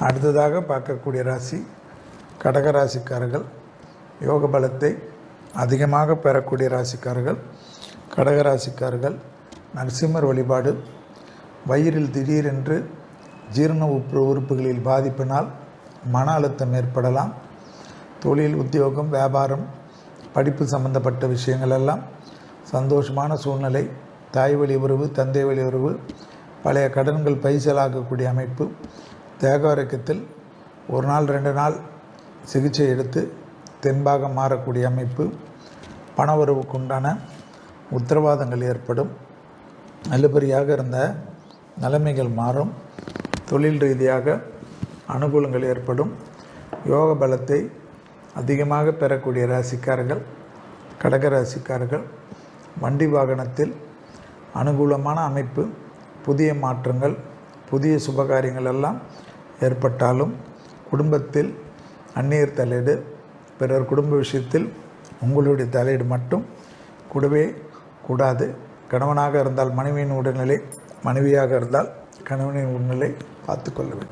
அடுத்ததாக பார்க்கக்கூடிய ராசி கடக ராசிக்காரர்கள் யோக பலத்தை அதிகமாக பெறக்கூடிய ராசிக்காரர்கள் கடகராசிக்காரர்கள் நரசிம்மர் வழிபாடு வயிறில் திடீரென்று ஜீரண உப்பு உறுப்புகளில் பாதிப்பினால் மன அழுத்தம் ஏற்படலாம் தொழில் உத்தியோகம் வியாபாரம் படிப்பு சம்பந்தப்பட்ட விஷயங்கள் எல்லாம் சந்தோஷமான சூழ்நிலை தாய் வழி உறவு தந்தை வழி உறவு பழைய கடன்கள் பைசலாகக்கூடிய அமைப்பு தேகாரக்கத்தில் ஒரு நாள் ரெண்டு நாள் சிகிச்சை எடுத்து தென்பாக மாறக்கூடிய அமைப்பு பணவரவுக்குண்டான உத்தரவாதங்கள் ஏற்படும். நல்லபடியாக இருந்த நிலைமைகள் மாறும். தொழில் ரீதியாக அனுகூலங்கள் ஏற்படும். யோக பலத்தை அதிகமாக பெறக்கூடிய ராசிக்காரர்கள் கடக ராசிக்காரர்கள் வண்டி வாகனத்தில் அனுகூலமான அமைப்பு புதிய மாற்றங்கள் புதிய சுபகாரியங்கள் எல்லாம் ஏற்பட்டாலும் குடும்பத்தில் அந்நியர் தலையீடு பிறர் குடும்ப விஷயத்தில் உங்களுடைய தலையீடு மட்டும் கூடவே கூடாது. கணவனாக இருந்தால் மனைவியின் உடல்நிலை மனைவியாக இருந்தால் கணவனின் உடல்நிலை பார்த்துக்கொள்ள வேண்டும்.